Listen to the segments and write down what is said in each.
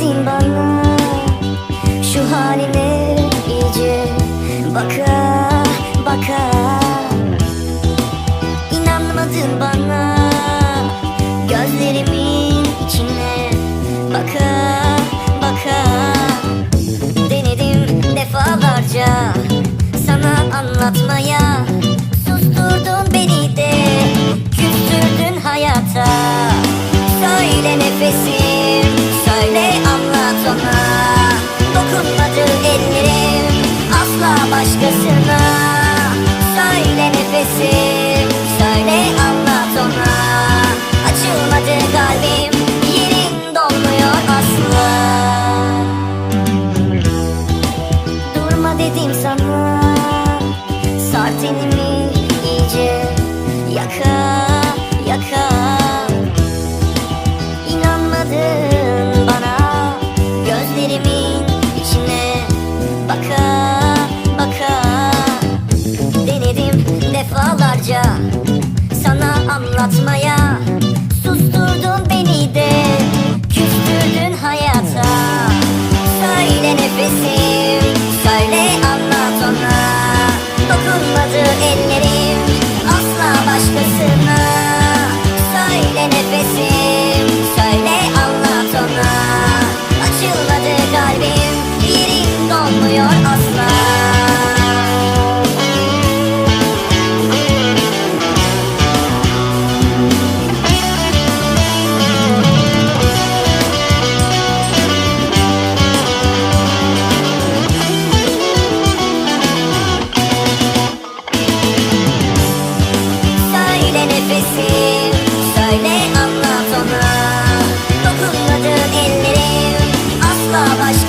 verdin bana. Şu halime iyice baka baka. İnanmadın bana. Gözlerimin içine baka baka. Denedim defalarca Sana anlatmaya. Başkasına. Söyle nefesim söyle anlat ona. Açılmadı kalbim yerin dolmuyor asla. Durma dedim sana Sar tenimi Nefesim Söyle anlat ona. Dokunmadı ellerim. Asla başkasına. Söyle nefesim. Söyle anlat ona. Açılmadı kalbim. Yerin dolmuyor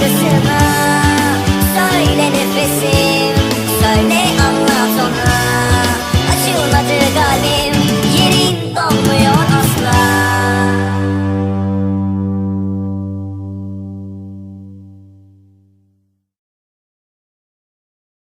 que se va.